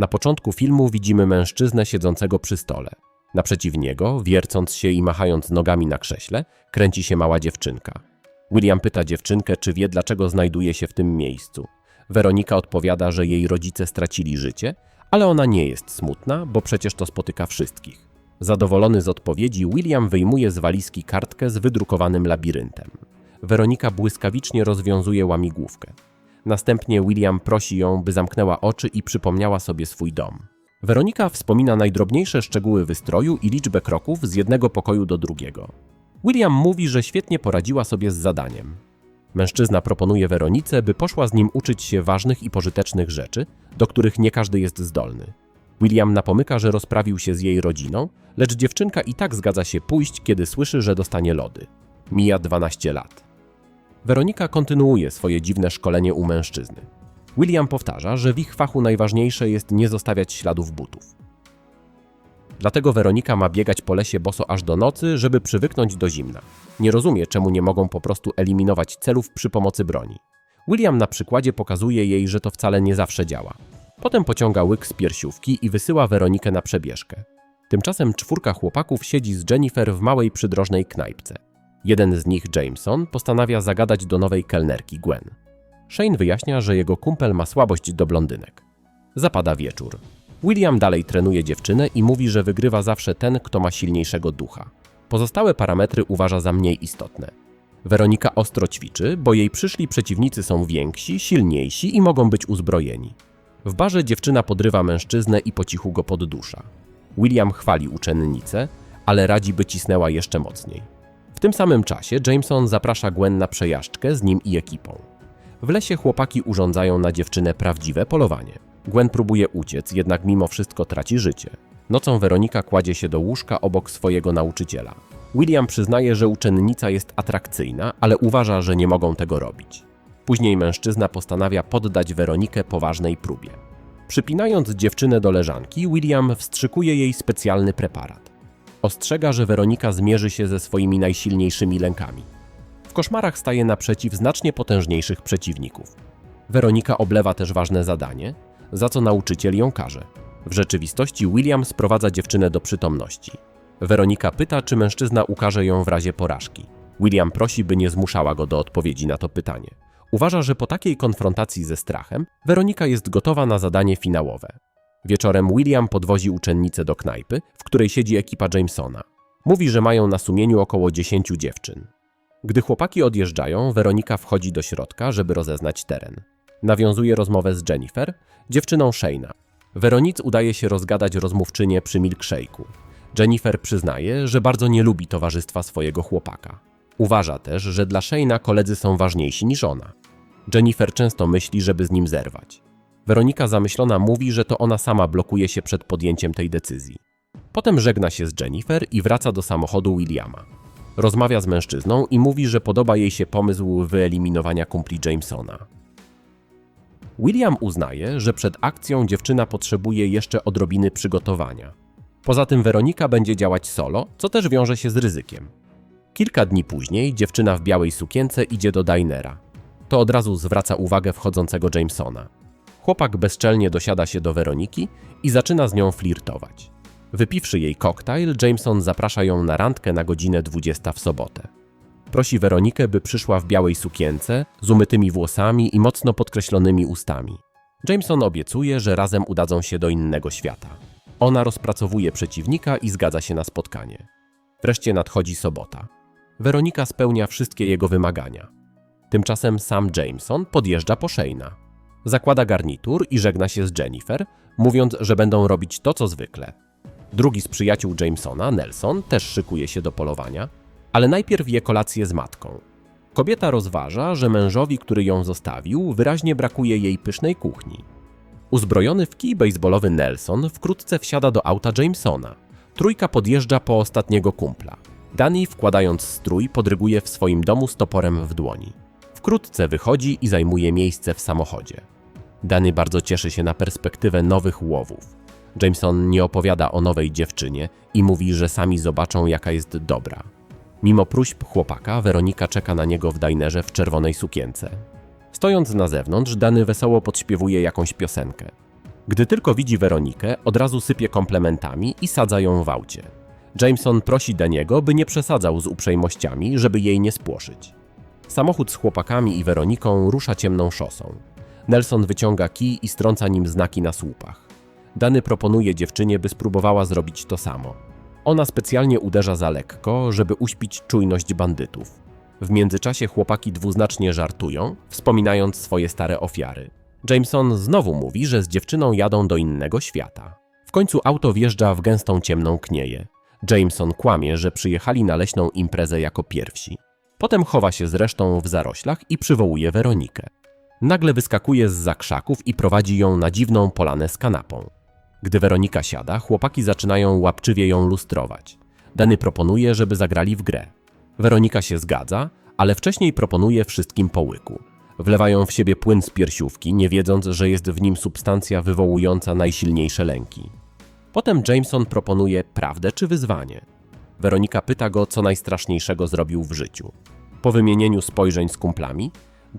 Na początku filmu widzimy mężczyznę siedzącego przy stole. Naprzeciw niego, wiercąc się i machając nogami na krześle, kręci się mała dziewczynka. William pyta dziewczynkę, czy wie, dlaczego znajduje się w tym miejscu. Weronika odpowiada, że jej rodzice stracili życie, ale ona nie jest smutna, bo przecież to spotyka wszystkich. Zadowolony z odpowiedzi, William wyjmuje z walizki kartkę z wydrukowanym labiryntem. Weronika błyskawicznie rozwiązuje łamigłówkę. Następnie William prosi ją, by zamknęła oczy i przypomniała sobie swój dom. Weronika wspomina najdrobniejsze szczegóły wystroju i liczbę kroków z jednego pokoju do drugiego. William mówi, że świetnie poradziła sobie z zadaniem. Mężczyzna proponuje Weronice, by poszła z nim uczyć się ważnych i pożytecznych rzeczy, do których nie każdy jest zdolny. William napomyka, że rozprawił się z jej rodziną, lecz dziewczynka i tak zgadza się pójść, kiedy słyszy, że dostanie lody. Mija 12 lat. Weronika kontynuuje swoje dziwne szkolenie u mężczyzny. William powtarza, że w ich fachu najważniejsze jest nie zostawiać śladów butów. Dlatego Weronika ma biegać po lesie boso aż do nocy, żeby przywyknąć do zimna. Nie rozumie, czemu nie mogą po prostu eliminować celów przy pomocy broni. William na przykładzie pokazuje jej, że to wcale nie zawsze działa. Potem pociąga łyk z piersiówki i wysyła Weronikę na przebieżkę. Tymczasem czwórka chłopaków siedzi z Jennifer w małej przydrożnej knajpce. Jeden z nich, Jameson, postanawia zagadać do nowej kelnerki Gwen. Shane wyjaśnia, że jego kumpel ma słabość do blondynek. Zapada wieczór. William dalej trenuje dziewczynę i mówi, że wygrywa zawsze ten, kto ma silniejszego ducha. Pozostałe parametry uważa za mniej istotne. Weronika ostro ćwiczy, bo jej przyszli przeciwnicy są więksi, silniejsi i mogą być uzbrojeni. W barze dziewczyna podrywa mężczyznę i po cichu go poddusza. William chwali uczennicę, ale radzi, by cisnęła jeszcze mocniej. W tym samym czasie Jameson zaprasza Gwen na przejażdżkę z nim i ekipą. W lesie chłopaki urządzają na dziewczynę prawdziwe polowanie. Gwen próbuje uciec, jednak mimo wszystko traci życie. Nocą Weronika kładzie się do łóżka obok swojego nauczyciela. William przyznaje, że uczennica jest atrakcyjna, ale uważa, że nie mogą tego robić. Później mężczyzna postanawia poddać Weronikę poważnej próbie. Przypinając dziewczynę do leżanki, William wstrzykuje jej specjalny preparat. Ostrzega, że Weronika zmierzy się ze swoimi najsilniejszymi lękami. W koszmarach staje naprzeciw znacznie potężniejszych przeciwników. Weronika oblewa też ważne zadanie, za co nauczyciel ją karze. W rzeczywistości William sprowadza dziewczynę do przytomności. Weronika pyta, czy mężczyzna ukaże ją w razie porażki. William prosi, by nie zmuszała go do odpowiedzi na to pytanie. Uważa, że po takiej konfrontacji ze strachem Weronika jest gotowa na zadanie finałowe. Wieczorem William podwozi uczennicę do knajpy, w której siedzi ekipa Jamesona. Mówi, że mają na sumieniu około 10 dziewczyn. Gdy chłopaki odjeżdżają, Weronika wchodzi do środka, żeby rozeznać teren. Nawiązuje rozmowę z Jennifer, dziewczyną Shane'a. Weronic udaje się rozgadać rozmówczynię przy milkshake'u. Jennifer przyznaje, że bardzo nie lubi towarzystwa swojego chłopaka. Uważa też, że dla Shane'a koledzy są ważniejsi niż ona. Jennifer często myśli, żeby z nim zerwać. Weronika zamyślona mówi, że to ona sama blokuje się przed podjęciem tej decyzji. Potem żegna się z Jennifer i wraca do samochodu Williama. Rozmawia z mężczyzną i mówi, że podoba jej się pomysł wyeliminowania kumpli Jamesona. William uznaje, że przed akcją dziewczyna potrzebuje jeszcze odrobiny przygotowania. Poza tym Weronika będzie działać solo, co też wiąże się z ryzykiem. Kilka dni później dziewczyna w białej sukience idzie do dinera. To od razu zwraca uwagę wchodzącego Jamesona. Chłopak bezczelnie dosiada się do Weroniki i zaczyna z nią flirtować. Wypiwszy jej koktajl, Jameson zaprasza ją na randkę na godzinę 20 w sobotę. Prosi Weronikę, by przyszła w białej sukience, z umytymi włosami i mocno podkreślonymi ustami. Jameson obiecuje, że razem udadzą się do innego świata. Ona rozpracowuje przeciwnika i zgadza się na spotkanie. Wreszcie nadchodzi sobota. Weronika spełnia wszystkie jego wymagania. Tymczasem sam Jameson podjeżdża po Shane'a. Zakłada garnitur i żegna się z Jennifer, mówiąc, że będą robić to, co zwykle. Drugi z przyjaciół Jamesona, Nelson, też szykuje się do polowania, ale najpierw je kolację z matką. Kobieta rozważa, że mężowi, który ją zostawił, wyraźnie brakuje jej pysznej kuchni. Uzbrojony w kij baseballowy Nelson wkrótce wsiada do auta Jamesona. Trójka podjeżdża po ostatniego kumpla. Danny, wkładając strój, podryguje w swoim domu z toporem w dłoni. Wkrótce wychodzi i zajmuje miejsce w samochodzie. Danny bardzo cieszy się na perspektywę nowych łowów. Jameson nie opowiada o nowej dziewczynie i mówi, że sami zobaczą, jaka jest dobra. Mimo próśb chłopaka, Weronika czeka na niego w dinerze w czerwonej sukience. Stojąc na zewnątrz, Dany wesoło podśpiewuje jakąś piosenkę. Gdy tylko widzi Weronikę, od razu sypie komplementami i sadza ją w aucie. Jameson prosi Daniego, by nie przesadzał z uprzejmościami, żeby jej nie spłoszyć. Samochód z chłopakami i Weroniką rusza ciemną szosą. Nelson wyciąga kij i strąca nim znaki na słupach. Dany proponuje dziewczynie, by spróbowała zrobić to samo. Ona specjalnie uderza za lekko, żeby uśpić czujność bandytów. W międzyczasie chłopaki dwuznacznie żartują, wspominając swoje stare ofiary. Jameson znowu mówi, że z dziewczyną jadą do innego świata. W końcu auto wjeżdża w gęstą ciemną knieję. Jameson kłamie, że przyjechali na leśną imprezę jako pierwsi. Potem chowa się z resztą w zaroślach i przywołuje Weronikę. Nagle wyskakuje z zakrzaków i prowadzi ją na dziwną polanę z kanapą. Gdy Weronika siada, chłopaki zaczynają łapczywie ją lustrować. Dany proponuje, żeby zagrali w grę. Weronika się zgadza, ale wcześniej proponuje wszystkim po łyku. Wlewają w siebie płyn z piersiówki, nie wiedząc, że jest w nim substancja wywołująca najsilniejsze lęki. Potem Jameson proponuje prawdę czy wyzwanie. Weronika pyta go, co najstraszniejszego zrobił w życiu. Po wymienieniu spojrzeń z kumplami,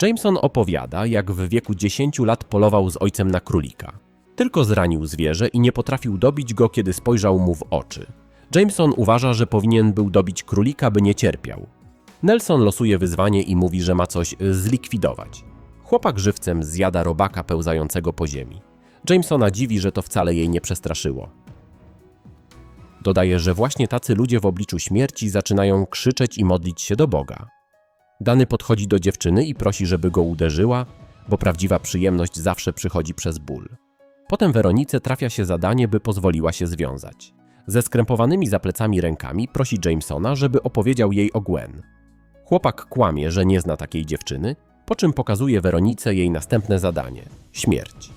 Jameson opowiada, jak w wieku 10 lat polował z ojcem na królika. Tylko zranił zwierzę i nie potrafił dobić go, kiedy spojrzał mu w oczy. Jameson uważa, że powinien był dobić królika, by nie cierpiał. Nelson losuje wyzwanie i mówi, że ma coś zlikwidować. Chłopak żywcem zjada robaka pełzającego po ziemi. Jamesona dziwi, że to wcale jej nie przestraszyło. Dodaje, że właśnie tacy ludzie w obliczu śmierci zaczynają krzyczeć i modlić się do Boga. Dany podchodzi do dziewczyny i prosi, żeby go uderzyła, bo prawdziwa przyjemność zawsze przychodzi przez ból. Potem Weronice trafia się zadanie, by pozwoliła się związać. Ze skrępowanymi za plecami rękami prosi Jamesona, żeby opowiedział jej o Gwen. Chłopak kłamie, że nie zna takiej dziewczyny, po czym pokazuje Weronice jej następne zadanie śmierć.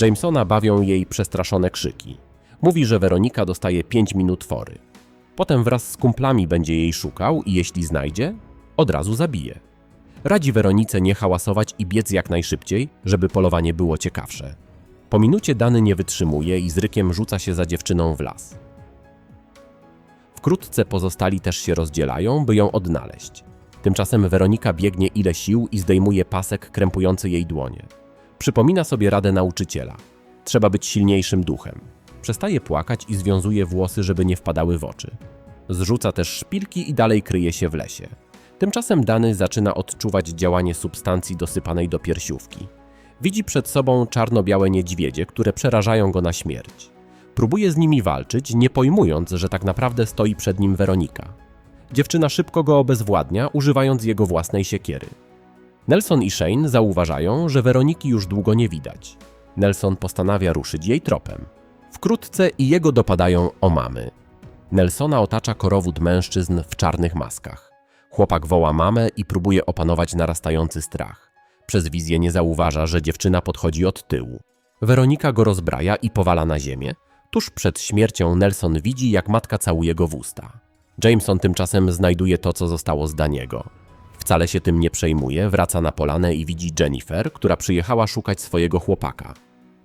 Jamesona bawią jej przestraszone krzyki. Mówi, że Weronika dostaje 5 minut fory. Potem wraz z kumplami będzie jej szukał i jeśli znajdzie, od razu zabije. Radzi Weronice nie hałasować i biec jak najszybciej, żeby polowanie było ciekawsze. Po minucie Dany nie wytrzymuje i z rykiem rzuca się za dziewczyną w las. Wkrótce pozostali też się rozdzielają, by ją odnaleźć. Tymczasem Weronika biegnie ile sił i zdejmuje pasek krępujący jej dłonie. Przypomina sobie radę nauczyciela. Trzeba być silniejszym duchem. Przestaje płakać i związuje włosy, żeby nie wpadały w oczy. Zrzuca też szpilki i dalej kryje się w lesie. Tymczasem Dany zaczyna odczuwać działanie substancji dosypanej do piersiówki. Widzi przed sobą czarno-białe niedźwiedzie, które przerażają go na śmierć. Próbuje z nimi walczyć, nie pojmując, że tak naprawdę stoi przed nim Weronika. Dziewczyna szybko go obezwładnia, używając jego własnej siekiery. Nelson i Shane zauważają, że Weroniki już długo nie widać. Nelson postanawia ruszyć jej tropem. Wkrótce i jego dopadają omamy. Nelsona otacza korowód mężczyzn w czarnych maskach. Chłopak woła mamę i próbuje opanować narastający strach. Przez wizję nie zauważa, że dziewczyna podchodzi od tyłu. Weronika go rozbraja i powala na ziemię. Tuż przed śmiercią Nelson widzi, jak matka całuje go w usta. Jameson tymczasem znajduje to, co zostało z Daniego. Wcale się tym nie przejmuje, wraca na polanę i widzi Jennifer, która przyjechała szukać swojego chłopaka.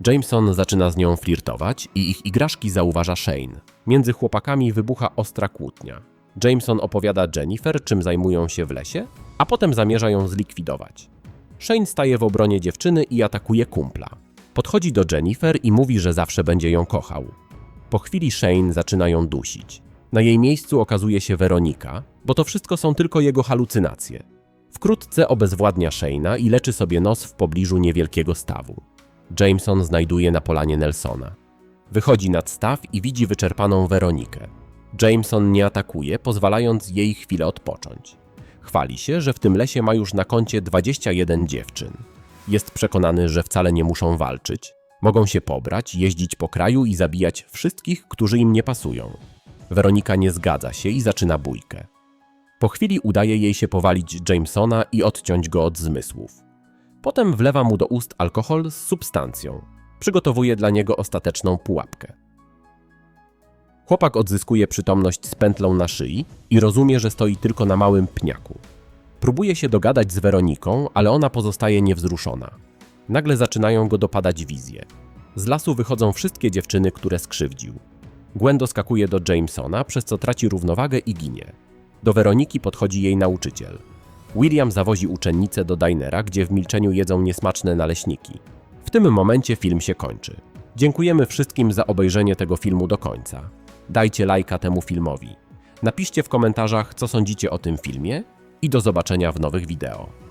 Jameson zaczyna z nią flirtować i ich igraszki zauważa Shane. Między chłopakami wybucha ostra kłótnia. Jameson opowiada Jennifer, czym zajmują się w lesie, a potem zamierza ją zlikwidować. Shane staje w obronie dziewczyny i atakuje kumpla. Podchodzi do Jennifer i mówi, że zawsze będzie ją kochał. Po chwili Shane zaczyna ją dusić. Na jej miejscu okazuje się Weronika, bo to wszystko są tylko jego halucynacje. Wkrótce obezwładnia Shane'a i leczy sobie nos w pobliżu niewielkiego stawu. Jameson znajduje na polanie Nelsona. Wychodzi nad staw i widzi wyczerpaną Weronikę. Jameson nie atakuje, pozwalając jej chwilę odpocząć. Chwali się, że w tym lesie ma już na koncie 21 dziewczyn. Jest przekonany, że wcale nie muszą walczyć. Mogą się pobrać, jeździć po kraju i zabijać wszystkich, którzy im nie pasują. Weronika nie zgadza się i zaczyna bójkę. Po chwili udaje jej się powalić Jamesona i odciąć go od zmysłów. Potem wlewa mu do ust alkohol z substancją. Przygotowuje dla niego ostateczną pułapkę. Chłopak odzyskuje przytomność z pętlą na szyi i rozumie, że stoi tylko na małym pniaku. Próbuje się dogadać z Weroniką, ale ona pozostaje niewzruszona. Nagle zaczynają go dopadać wizje. Z lasu wychodzą wszystkie dziewczyny, które skrzywdził. Gwen doskakuje do Jamesona, przez co traci równowagę i ginie. Do Weroniki podchodzi jej nauczyciel. William zawozi uczennicę do dinera, gdzie w milczeniu jedzą niesmaczne naleśniki. W tym momencie film się kończy. Dziękujemy wszystkim za obejrzenie tego filmu do końca. Dajcie lajka temu filmowi. Napiszcie w komentarzach, co sądzicie o tym filmie i do zobaczenia w nowych wideo.